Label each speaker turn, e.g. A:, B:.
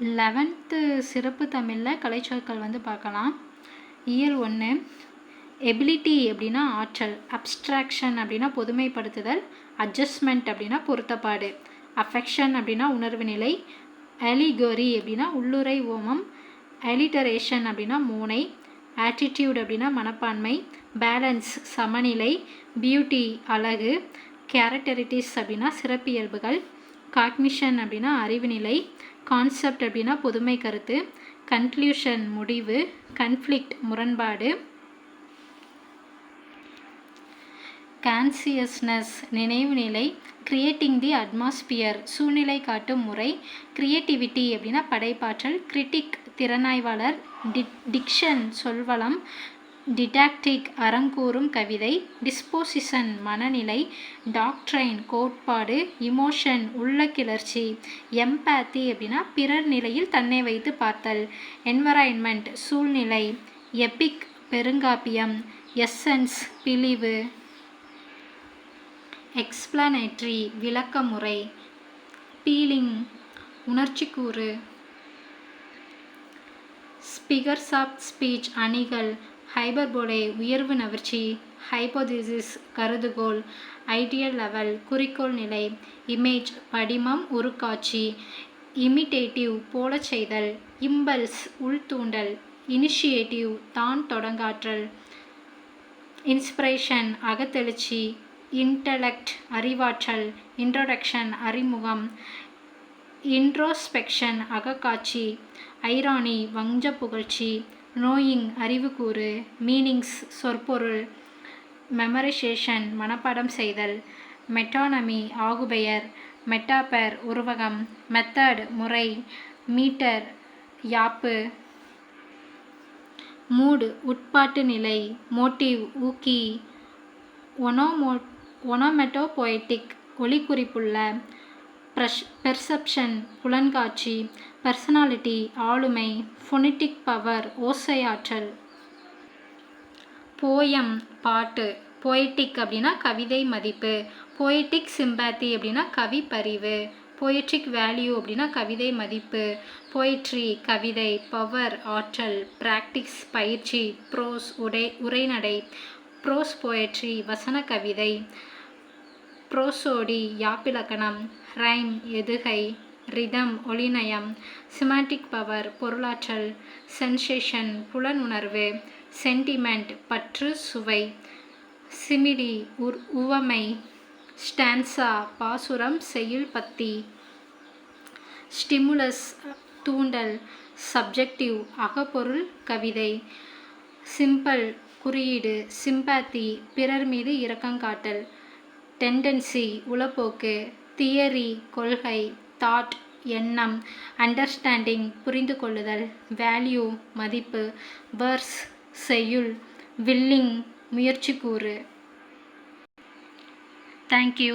A: Eleventh சிறப்பு தமிழில் கலைச்சொற்கள் வந்து பார்க்கலாம். இயல் ஒன்று எபிலிட்டி அப்படின்னா ஆற்றல் அப்ஸ்ட்ராக்ஷன் அப்படின்னா பொதுமைப்படுத்துதல் அட்ஜஸ்ட்மெண்ட் அப்படின்னா பொருத்தப்பாடு அஃபெக்ஷன் அப்படின்னா உணர்வு நிலை அலிகோரி அப்படின்னா உள்ளுரை ஓமம் அலிட்டரேஷன் அப்படின்னா மூனை ஆட்டிடியூட் அப்படின்னா மனப்பான்மை பேலன்ஸ் சமநிலை பியூட்டி அழகு கேரக்டரிட்டிஸ் அப்படின்னா சிறப்பியல்புகள் காக்னிஷன் அப்படின்னா அறிவு நிலை கான்செப்ட் அப்படின்னா புதுமை கருத்து கன்க்ளூஷன் முடிவு கன்ஃப்ளிக்ட் முரண்பாடு கான்சியஸ்னஸ் நினைவு நிலை கிரியேட்டிங் தி அட்மாஸ்பியர் சூழ்நிலை காட்டும் முறை கிரியேட்டிவிட்டி அப்படின்னா படைப்பாற்றல் கிரிட்டிக் திறனாய்வாளர் டிக் டிக்ஷன் சொல்வளம் டிடாக்டிக் அறங்கூறும் கவிதை டிஸ்போசிஷன் மனநிலை டாக்ட்ரைன் கோட்பாடு இமோஷன் உள்ள கிளர்ச்சி எம்பேத்தி அப்படின்னா பிறர் நிலையில் தன்னை வைத்து பார்த்தல் என்வரான்மெண்ட் சூழ்நிலை எபிக் பெருங்காப்பியம் எஸ்ஸன்ஸ் பிழிவு எக்ஸ்பிளனேட்ரி விளக்கமுறை பீலிங் உணர்ச்சிக்கூறு ஸ்பிகர்ஸ் ஆஃப் ஸ்பீச் அணிகள் ஹைபர்போலே உயர்வு நவிர்ச்சி ஹைபோதிசிஸ் கருதுகோள் ஐடியல் லெவல் குறிக்கோள் நிலை இமேஜ் படிமம் உருக்காட்சி இமிட்டேட்டிவ் போலச் செய்தல் இம்பல்ஸ் உள்தூண்டல் இனிஷியேட்டிவ் தான் தொடங்காற்றல் இன்ஸ்பிரேஷன் அகத்தெழுச்சி இன்டலெக்ட் அறிவாற்றல் இன்ட்ரோடக்ஷன் அறிமுகம் இன்ட்ரோஸ்பெக்ஷன் அகக்காட்சி ஐரானி வஞ்ச புகழ்ச்சி நோயிங் அறிவுக்கூறு மீனிங்ஸ் சொற்பொருள் மெமரிசேஷன் மனப்பாடம் செய்தல் மெட்டானமி ஆகுபெயர் மெட்டாபெர் உருவகம் மெத்தட் முறை மீட்டர் யாப்பு மூடு உட்பாட்டு நிலை மோட்டிவ் ஊக்கி ஒனோமோ ஒனோமெட்டோபோயட்டிக் ஒளிக்குறிப்புள்ள ப்ரஷ் பெர்செப்ஷன் புலன்காட்சி பர்சனாலிட்டி ஆளுமை ஃபொனிட்டிக் பவர் ஓசையாற்றல். போயம் பாட்டு. போய்டிக் அப்படின்னா கவிதை மதிப்பு. போயட்டிக் சிம்பேத்தி அப்படின்னா கவி பரிவு. போயட்ரிக் வேல்யூ அப்படின்னா கவிதை மதிப்பு. போயட்ரி கவிதை பவர் ஆற்றல். ப்ராக்டிக்ஸ் பயிற்சி ப்ரோஸ் உடை உரைநடை. ப்ரோஸ் போயட்ரி வசன கவிதை. ப்ரோசோடி யாப்பிலக்கணம் ரைம் எதுகை ரிதம் ஒளிநயம் சிமாட்டிக் பவர் பொருளாற்றல் சென்சேஷன் புலனுணர்வு சென்டிமெண்ட் பற்று சுவை சிமிலி உர் உவமை ஸ்டான்சா பாசுரம் செய்யுள் பத்தி ஸ்டிமுலஸ் தூண்டல் சப்ஜெக்டிவ் அகப்பொருள் கவிதை சிம்பிள் குறியீடு சிம்பாத்தி பிறர் மீது இரக்கங்காட்டல் டெண்டன்சி உளப்போக்கு தியரி கொள்கை தாட் எண்ணம் அண்டர்ஸ்டாண்டிங் புரிந்து கொள்ளுதல் வேல்யூ மதிப்பு பர்ஸ் செய்யுள் வில்லிங் முயற்சி கூறு தேங்க்யூ